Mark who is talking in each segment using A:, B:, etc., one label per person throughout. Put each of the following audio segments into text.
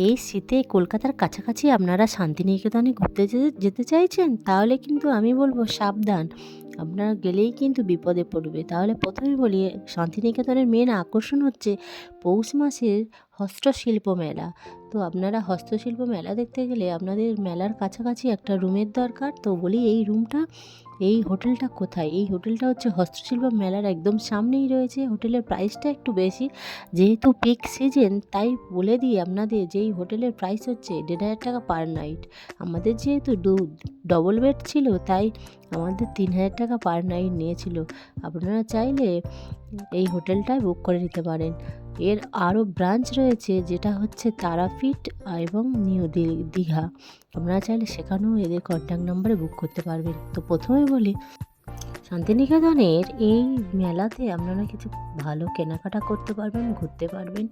A: এই শীতে কলকাতার কাছাকাছি আপনারা শান্তিনিকেতনে ঘুরতে যেতে চাইছেন, তাহলে কিন্তু আমি বলব সাবধান। আপনারা গেলেই কিন্তু বিপদে পড়বে। তাহলে প্রথমে বলি, শান্তিনিকেতনের মেন আকর্ষণ হচ্ছে পৌষ মাসের হস্তশিল্প মেলা। তো আপনারা হস্তশিল্প মেলা দেখতে গেলে আপনাদের মেলার কাছাকাছি একটা রুমের দরকার। তো বলি এই রুমটা, এই হোটেলটা কোথায়? এই হোটেলটা হচ্ছে হস্তশিল্প মেলার একদম সামনেই রয়েছে। হোটেলের প্রাইসটা একটু বেশি। যেহেতু পিক সিজন তাই বলে দিই আপনাদের যে এই হোটেলের প্রাইস হচ্ছে দেড় হাজার টাকা পার নাইট আমাদের যেহেতু দু ডবল বেড ছিল, তাই আমাদের তিন হাজার টাকা পার নাইট নিয়েছিল। আপনারা চাইলে এই হোটেলটায় বুক করে নিতে পারেন। এর আরও ব্রাঞ্চ রয়েছে যেটা হচ্ছে তারাপীঠ এবং নিউ দীঘা। আপনারা চাইলে সেখানেও এদের কন্ট্যাক্ট নাম্বারে বুক করতে পারবেন তো প্রথমে বলি, শান্তিনিকেতনের এই মেলাতে আপনারা কিছু ভালো কেনাকাটা করতে পারবেন, ঘুরতে পারবেন।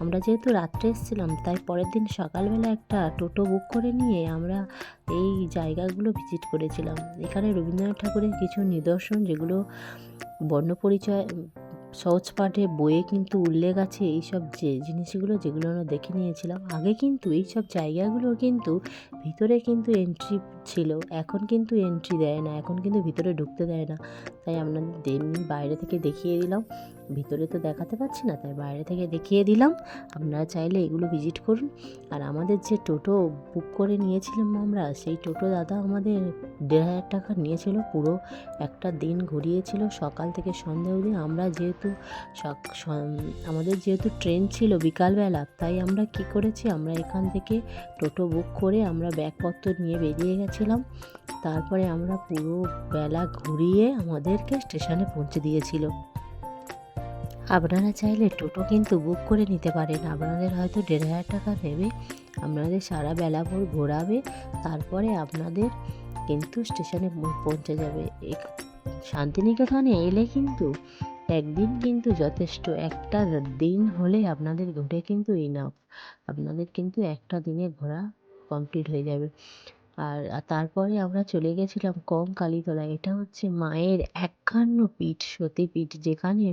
A: আমরা যেহেতু রাত্রে এসেছিলাম, তাই পরের দিন সকালবেলা একটা টোটো বুক করে নিয়ে আমরা এই জায়গাগুলো ভিজিট করেছিলাম। এখানে রবীন্দ্রনাথ ঠাকুরের কিছু নিদর্শন যেগুলো বর্ণপরিচয় সহজ পাঠে বইয়ে কিন্তু উল্লেখ আছে এইসব যে জিনিসগুলো যেগুলো আমরা দেখে নিয়েছিলাম। আগে কিন্তু এইসব জায়গাগুলো কিন্তু ভিতরে কিন্তু এন্ট্রি ছিল। এখন কিন্তু এন্ট্রি দেয় না, এখন কিন্তু ভিতরে ঢুকতে দেয় না। তাই আপনাদের এমনি বাইরে থেকে দেখিয়ে দিলাম। ভিতরে তো দেখাতে পাচ্ছি না, তাই বাইরে থেকে দেখিয়ে দিলাম। আপনারা চাইলে এগুলো ভিজিট করুন। আর আমাদের যে টোটো বুক করে নিয়েছিলাম আমরা, সেই টোটো দাদা আমাদের দেড় হাজার টাকা নিয়েছিল। পুরো একটা দিন ঘুরিয়েছিল। সকাল থেকে সন্ধে অবধি আমরা যেহেতু আমাদের যেহেতু ট্রেন ছিল বিকালবেলা, তাই আমরা কি করেছি, আমরা এখান থেকে টোটো বুক করে আমরা ব্যাগপত্র নিয়ে বেরিয়ে গেছিলাম তারপরে আমরা পুরো বেলা ঘুরিয়ে আমাদেরকে স্টেশনে পৌঁছে দিয়েছিল। আপনারা চাইলে টোটো কিন্তু বুক করে নিতে পারেন। আপনাদের হয়তো দেড় হাজার টাকা নেবে আপনাদের সারা বেলা ভোর ঘোরাবে। তারপরে আপনাদের কিন্তু স্টেশনে পৌঁছে যাবে। শান্তিনিকেতনে এলে কিন্তু একদিন কিন্তু যথেষ্ট। একটা দিন হলে আপনাদের ঘুরে কিন্তু ইনাফ আপনাদের কিন্তু একটা দিনে ঘোরা কমপ্লিট হয়ে যাবে। আর তারপরে আমরা চলে গেছিলাম কম কালীতলা এটা হচ্ছে মায়ের একান্ন পীঠ সতীপীঠ যেখানে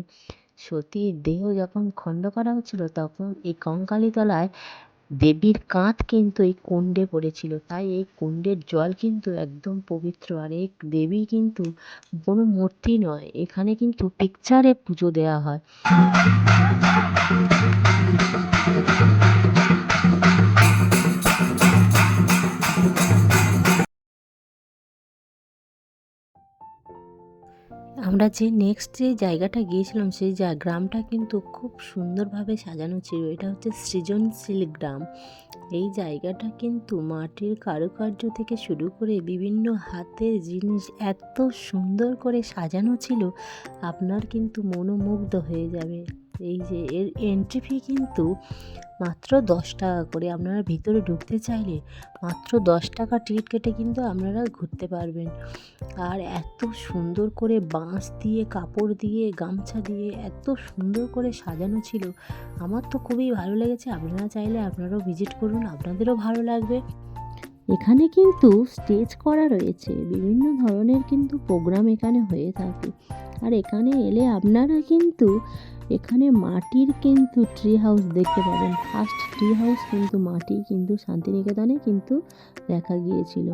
A: সতীর দেহ যখন খণ্ড করা হচ্ছিল, তখন এই কঙ্কালীতলায় দেবীর কাঁধ কিন্তু এই কুণ্ডে পড়েছিল। তাই এই কুণ্ডের জল কিন্তু একদম পবিত্র। আর এই দেবী কিন্তু কোনো মূর্তি নয়, এখানে কিন্তু পিকচারে পুজো দেওয়া হয়। আমরা যে নেক্সট যে জায়গাটা গিয়েছিলাম, সেই যা গ্রামটা কিন্তু খুব সুন্দরভাবে সাজানো ছিল। এটা হচ্ছে সৃজনশীল গ্রাম। এই জায়গাটা কিন্তু মাটির কারুকার্য থেকে শুরু করে বিভিন্ন হাতের জিনিস এত সুন্দর করে সাজানো ছিল, আপনার কিন্তু মনোমুগ্ধ হয়ে যাবে। এই যে, এর এন্ট্রি ফি কিন্তু মাত্র দশ টাকা করে আপনারা ভিতরে ঢুকতে চাইলে মাত্র দশ টাকা টিকিট কেটে কিন্তু আপনারা ঘুরতে পারবেন। আর এত সুন্দর করে বাঁশ দিয়ে, কাপড় দিয়ে, গামছা দিয়ে এত সুন্দর করে সাজানো ছিল, আমার তো খুবই ভালো লেগেছে। আপনারা চাইলে আপনারাও ভিজিট করুন, আপনাদেরও ভালো লাগবে। এখানে কিন্তু স্টেজ করা রয়েছে, বিভিন্ন ধরনের কিন্তু প্রোগ্রাম এখানে হয়ে থাকে। আর এখানে এলে আপনারা কিন্তু এখানে মাটির কিন্তু ট্রি হাউস দেখতে পাবেন। ফার্স্ট ট্রি হাউস কিন্তু মাটি, কিন্তু শান্তিনিকেতনে কিন্তু দেখা গিয়েছিল।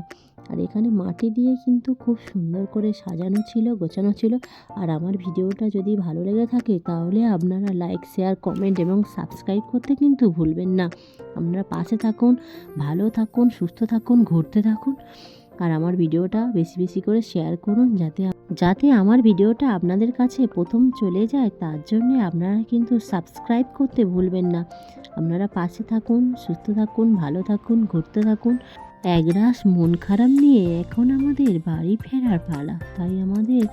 A: আর এখানে মাটি দিয়ে কিন্তু খুব সুন্দর করে সাজানো ছিল, গোছানো ছিল। আর আমার ভিডিওটা যদি ভালো লেগে থাকে, তাহলে আপনারা লাইক শেয়ার কমেন্ট এবং সাবস্ক্রাইব করতে কিন্তু ভুলবেন না। আপনারা পাশে থাকুন, ভালো থাকুন, সুস্থ থাকুন, ঘুরতে থাকুন। আর আমার ভিডিওটা বেশি বেশি করে শেয়ার করুন, যাতে যাতে আমার ভিডিওটা আপনাদের কাছে প্রথম চলে যায়, তার জন্য আপনারা কিন্তু সাবস্ক্রাইব করতে ভুলবেন না। আপনারা পাশে থাকুন, সুস্থ থাকুন, ভালো থাকুন, ঘুরতে থাকুন। একরাশ মন খারাপ নিয়ে এখন আমাদের বাড়ি ফেরার পালা। তাই আমাদের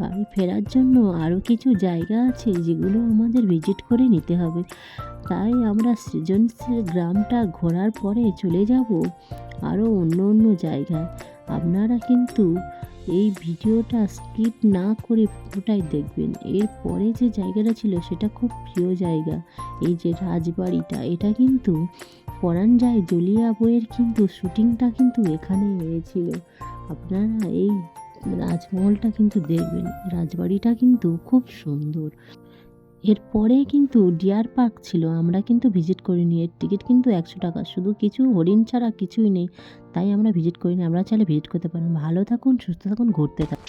A: বাড়ি ফেরার জন্য আরও কিছু জায়গা আছে যেগুলো আমাদের ভিজিট করে নিতে হবে। তাই আমরা সৃজনশীল গ্রামটা ঘোরার পরে চলে যাব আরও অন্য অন্য জায়গায়। আপনারা কিন্তু এই ভিডিওটা স্কিপ না করে পুরোটাই দেখবেন। এরপরে যে জায়গাটা ছিল সেটা খুব প্রিয় জায়গা, এই যে রাজবাড়িটা, এটা কিন্তু পরাণ যায় জলিয়া বইয়ের কিন্তু শুটিংটা কিন্তু এখানে হয়েছিল। আপনারা এই রাজমহলটা কিন্তু দেখবেন। রাজবাড়িটা কিন্তু খুব সুন্দর। এরপরে কিন্তু ডিয়ার পার্ক ছিল, আমরা কিন্তু ভিজিট করিনি। এর টিকিট কিন্তু একশো টাকা, শুধু কিছু হরিণ ছাড়া কিছুই নেই, তাই আমরা ভিজিট করিনি। আমরা চাইলে ভিজিট করতে পারেন ভালো থাকুন, সুস্থ থাকুন, ঘুরতে থাকুন।